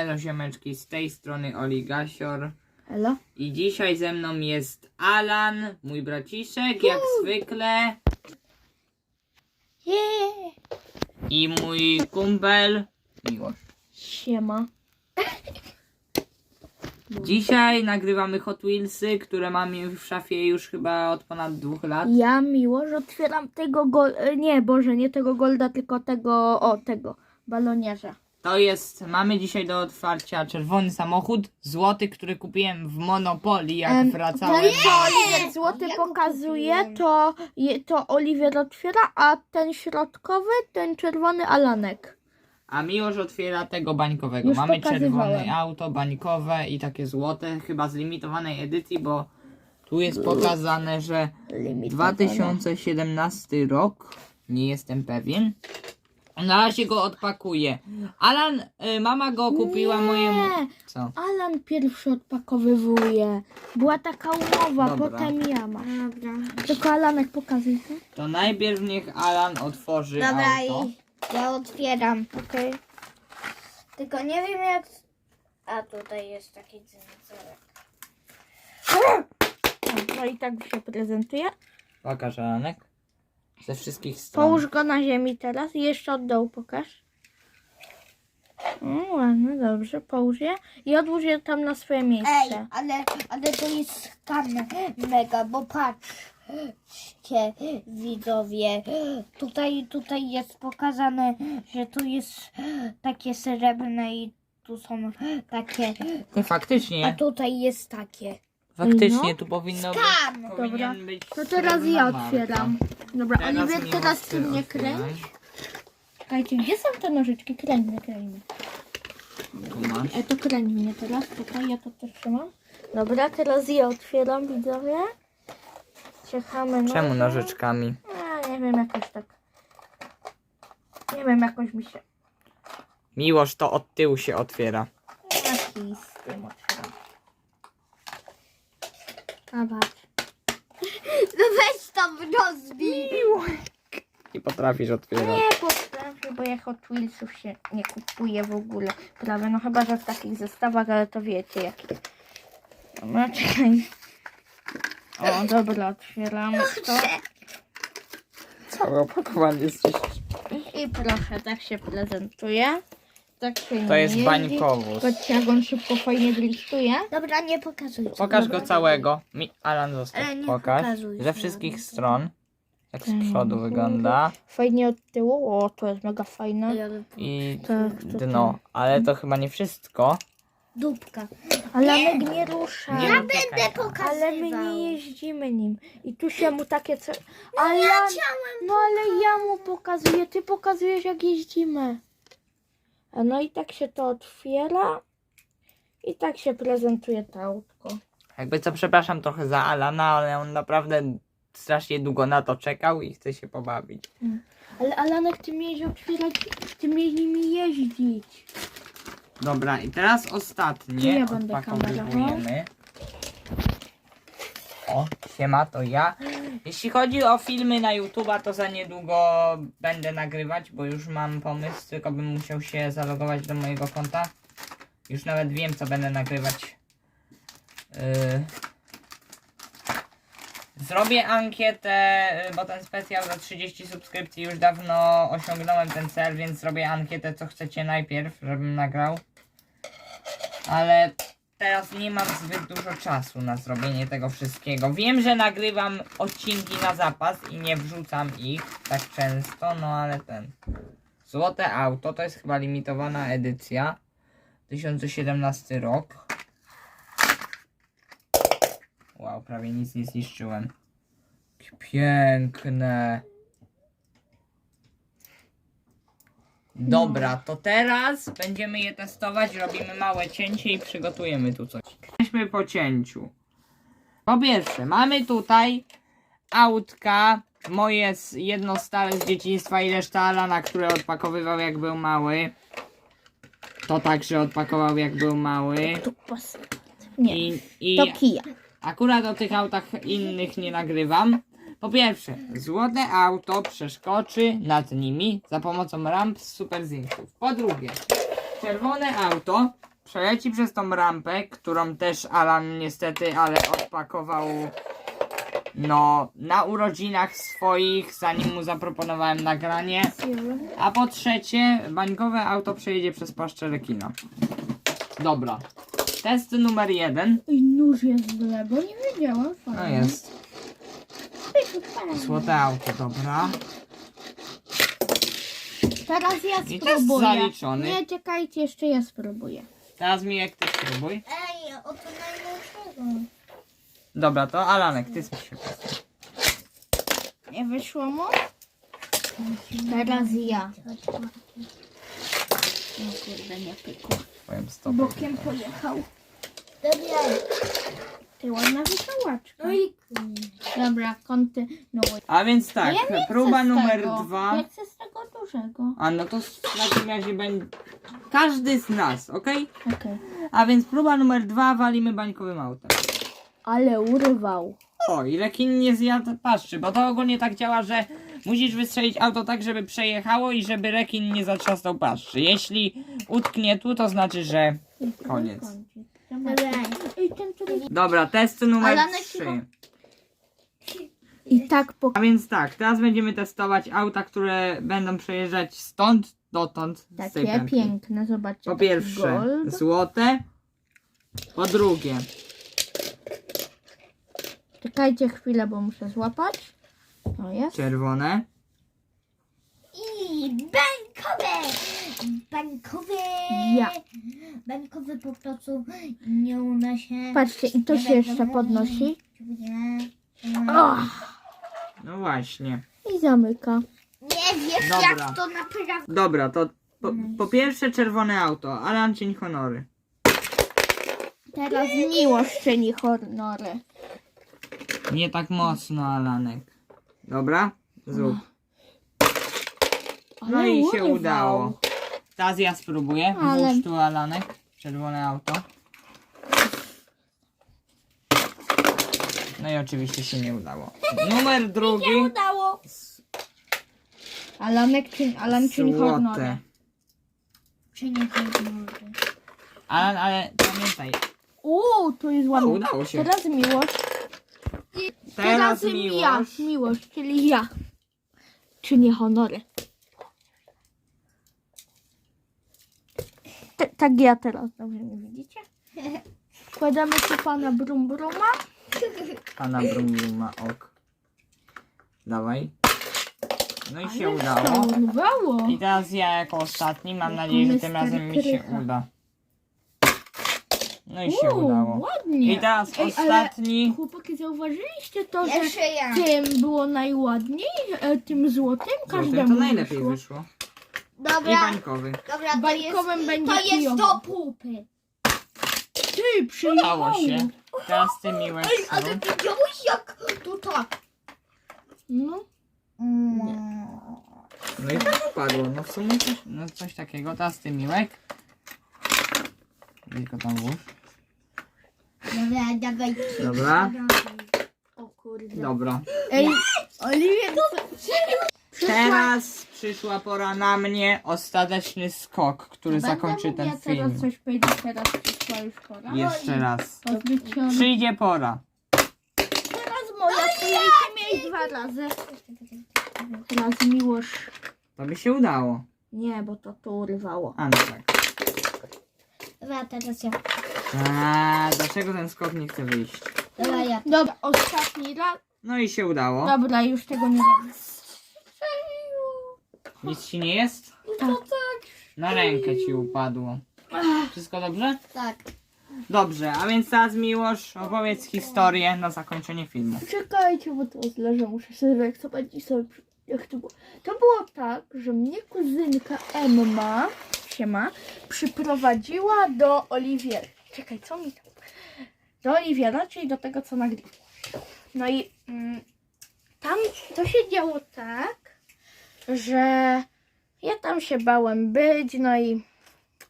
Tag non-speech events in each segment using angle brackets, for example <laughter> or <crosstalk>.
Hello ziomeczki, z tej strony Oligasior Elo? i dzisiaj ze mną jest Alan, mój braciszek, jak zwykle Yeah. i mój kumpel Miłosz. Siema. Dzisiaj nagrywamy Hot Wheelsy, które mamy w szafie już chyba od ponad dwóch lat. Ja miło, że otwieram tego gol... e, Nie, Boże, nie tego golda, tylko tego... O, tego. Baloniarza. To jest, mamy dzisiaj do otwarcia czerwony samochód, złoty, który kupiłem w Monopoli jak Em, wracałem. Co Oliwier złoty pokazuje, to, je- to Oliwier otwiera, a ten środkowy, ten czerwony Alanek. A Miłosz otwiera tego bańkowego. Już Mamy pokazywałem. czerwone auto bańkowe i takie złote, chyba z limitowanej edycji, bo tu jest pokazane, że Limitowana. 2017 rok. Nie jestem pewien. Na razie go odpakuję. Alan, y, mama go kupiła mojemu. Nie, Co? Alan pierwszy odpakowywuje. Była taka umowa, Dobra. potem ja mam. Dobra. Tylko Alanek pokazuj. co? To najpierw niech Alan otworzy Dobra, auto. i ja otwieram. Okej. Tylko nie wiem jak... A tutaj jest taki dzyndzorek. No i tak się prezentuje. Pokaż Alanek. Ze wszystkich stron. Połóż go na ziemi teraz i jeszcze od dołu pokaż. O, ładnie, dobrze, połóż je i odłóż je tam na swoje Ej, miejsce. ale, ale to jest skan mega, bo patrzcie widzowie. Tutaj, tutaj jest pokazane, że tu jest takie srebrne i tu są takie, Ty, a faktycznie, tutaj jest takie. faktycznie No. tu powinno być. Skam! powinien Dobra. być To teraz srebrna ja marka. otwieram. Dobra, Teraz Oliwier, teraz ty mnie otwieraj. kręć. Czekajcie, gdzie są te nożyczki? Kręćmy, kręćmy. Tu masz. E, to kręć mnie teraz, czekaj, ja to też trzymam. Dobra, teraz ja otwieram, widzowie. Czekamy na... Czemu nożyczkami? Ja nie wiem, jakoś tak. Nie wiem, jakoś mi się... Miłoż to od tyłu się otwiera. Jaki z tym otwieram. Zobacz. No weź tam rozbij. I potrafisz otwierać. Nie potrafię, bo ja Hot Wheelsów się nie kupuje w ogóle. Prawie, no chyba, że w takich zestawach, ale to wiecie jakie. No czekaj. O, dobra, otwieramy to. Całe opakowanie jest I proszę, tak się prezentuje. Tak To nie jest bańkowóz. Patrzcie, jak on szybko fajnie driftuje. Dobra, nie pokazuj. Pokaż go całego. Mi, Alan zostaw. Ale nie Pokaż. pokazuj Ze wszystkich stron. Jak z Tak. przodu wygląda. Fajnie od tyłu. O, to jest mega fajne. I Tak, to dno. Ale to chyba nie wszystko. Dupka. Ale Alanek nie rusza. Nie, Ja będę. Ale my nie jeździmy nim. I tu się mu takie co. Ale no ale ja mu pokazuję, ty pokazujesz jak jeździmy. No i tak się to otwiera. I tak się prezentuje to autko. Jakby co, przepraszam trochę za Alana, ale on naprawdę strasznie długo na to czekał i chce się pobawić. Ale Alanek, ty miałeś otwierać, ty miałeś nimi jeździć. Dobra, i teraz ostatnie Ja będę odpakowujemy. O, siema, to ja. Jeśli chodzi o filmy na YouTube'a, to za niedługo będę nagrywać, bo już mam pomysł, tylko bym musiał się zalogować do mojego konta. Już nawet wiem, co będę nagrywać. Yy... Zrobię ankietę, yy, bo ten specjal za 30 subskrypcji już dawno osiągnąłem ten cel, więc zrobię ankietę, co chcecie najpierw, żebym nagrał. Ale teraz nie mam zbyt dużo czasu na zrobienie tego wszystkiego. Wiem, że nagrywam odcinki na zapas i nie wrzucam ich tak często, no ale ten. Złote auto to jest chyba limitowana edycja. 2017 rok. Wow, prawie nic nie zniszczyłem. Piękne. Dobra, to teraz będziemy je testować, robimy małe cięcie i przygotujemy tu coś. Jesteśmy po cięciu. Po pierwsze, mamy tutaj autka, moje z- jedno stare z dzieciństwa i reszta Alana, które odpakowywał jak był mały. To także odpakował jak był mały. Tu pas. Nie, I, i to kija. Akurat o tych autach innych nie nagrywam. Po pierwsze, złote auto przeskoczy nad nimi za pomocą ramp z super zinków. Po drugie, czerwone auto przeleci przez tą rampę, którą też Alan niestety, ale odpakował no na urodzinach swoich, zanim mu zaproponowałem nagranie. A po trzecie, bańkowe auto przejedzie przez paszczę rekina. Dobra. Test numer jeden. Ej, nóż jest w lewo, nie wiedziałam. No fajnie. jest. Złote auto, dobra. Teraz ja I test spróbuję. zaliczony. Nie, czekajcie, jeszcze ja spróbuję. Teraz mi jak ty spróbuj. Ej, o to najlepszego. Dobra, to Alanek, ty spróbuj. Nie wyszło mu? Teraz ja. No kurde, nie pykło. Powiem stopę. Bokiem pojechał. Dobra. Ty ładna wykałaczka. No i Dobra, kontynuuj. A więc tak, No ja nie próba z numer tego. dwa. Ja chcę z tego dużego. A no to w takim razie będzie. Każdy z nas, ok? Okej. A więc próba numer dwa walimy bańkowym autem. Ale urwał. O, i rekin nie zjadł paszczy, bo to ogólnie tak działa, że musisz wystrzelić auto tak, żeby przejechało i żeby rekin nie zatrzastał paszczy. Jeśli utknie tu, to znaczy, że koniec. Dobra. Ej, ten tutaj... Dobra, test numer Alanek trzy. chyba- I tak po... A więc tak, teraz będziemy testować auta, które będą przejeżdżać stąd dotąd z tej Takie pętli. piękne, zobaczcie. Po taki pierwsze Gold. złote, po drugie Czekajcie chwilę, bo muszę złapać. O, jest. czerwone, I bankowe. Bankowe. Ja. Bankowe po prostu nie uda się. Patrzcie, i to się jeszcze podnosi. Nie. O! no właśnie. I zamyka. Nie wiesz Dobra. jak to naprawdę. Dobra, to po, po pierwsze czerwone auto, Alan Cień Honory. Teraz miłość czyni honory. Nie tak mocno, Alanek. Dobra, zrób. No Ale i się urwał. udało. Teraz ja spróbuję. Ale- Włóż tu Alanek, czerwone auto. No i oczywiście się nie udało. Numer drugi. Udało. Alanek czyni, Alan czyni honory. Złote. Czy nie to? Alan, ale pamiętaj, Uuu, tu jest o, ładnie. udało się. Teraz miłość. Teraz ja, miłość. miłość, czyli ja. Czyni honory. Te, tak ja teraz, dobrze nie widzicie? <laughs> Wkładamy tu pana Brum Bruma. Pana Brum Bruma, ok. Dawaj. No i się udało. I teraz ja jako ostatni, mam nadzieję, że tym razem mi się Krycha. uda. No i się Uuu, udało. ładnie. I teraz Ej, ale ostatni. Chłopaki, zauważyliście to, że Jeszcze ja. tym było najładniej, e, tym złotym Złotym każdemu to najlepiej wyszło. Wyszło. I Dobra, bańkowy. dobra, to jest, Bańkowym będzie to jest do pupy. Ty, Udało przyjechało. się. Teraz ty miłe Ej, ale widziałeś jak to tak? No. No i tak wypadło. No w sumie coś, no coś takiego. Teraz ty miłek. Tylko tam włóż. Dobra, dawaj. Dobra. O kurde. Dobra. Ej, Oliwier, Teraz przyszła pora na mnie. Ostateczny skok, który zakończy ten ja teraz film. coś powiedzieć, teraz przyszła już pora. Jeszcze raz. Odbyciona. Przyjdzie pora. Teraz moja, chcecie mieć dwa razy. Teraz miłość. To by się udało. Nie, bo to tu urwało. A no tak. Dobra, teraz ja. A dlaczego ten skok nie chce wyjść? Dobra, ja. Dobra, ostatni raz. No i się udało. Dobra, już tego nie robię. Nic ci nie jest? Tak. Na rękę ci upadło. Wszystko dobrze? Tak. Dobrze, a więc teraz Miłosz, opowiedz historię na zakończenie filmu. Czekajcie, bo to źle, że muszę sobie wyeksować i sobie jak to było. To było tak, że mnie kuzynka Emma, siema, przyprowadziła do Oliwiery. Czekaj, co mi tam? Do Oliwiera, czyli do tego, co nagrywa. No i mm, tam to się działo tak, że ja tam się bałem być, no i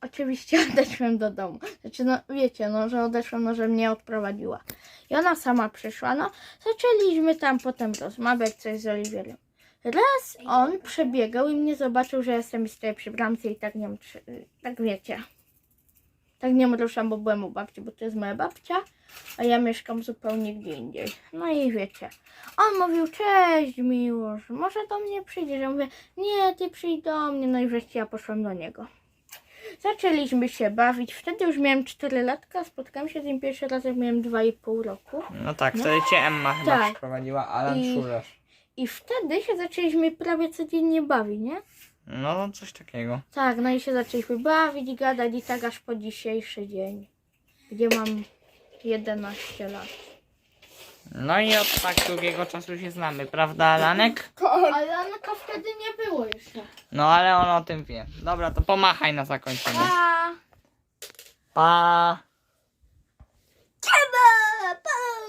oczywiście <laughs> odeszłem do domu. Znaczy, no wiecie, no, że odeszłam, no, że mnie odprowadziła. I ona sama przyszła, no zaczęliśmy tam potem rozmawiać coś z Oliwierem. raz on przebiegał i mnie zobaczył, że jestem i stoję przy bramce i tak nie wiem, czy, tak wiecie. Tak nie ruszam, bo byłem u babci, bo to jest moja babcia, a ja mieszkam zupełnie gdzie indziej. No i wiecie. On mówił, cześć Miłosz, może do mnie przyjdziesz? Ja mówię, nie, ty przyjdź do mnie. No i wreszcie ja poszłam do niego. Zaczęliśmy się bawić. Wtedy już miałem 4 latka, spotkałam się z nim pierwszy raz, jak miałem 2,5 roku. No tak, wtedy cię Emma chyba Tak. przyprowadziła, Alan I-. I wtedy się zaczęliśmy prawie codziennie bawić, nie? No, coś takiego. Tak, no i się zaczęliśmy bawić, gadać i tak aż po dzisiejszy dzień, gdzie mam 11 lat. No i od tak długiego czasu się znamy, prawda, Alanek? Ale Anka wtedy nie było jeszcze. No, ale on o tym wie. Dobra, to pomachaj na zakończenie. Pa! Pa! Pa, pa.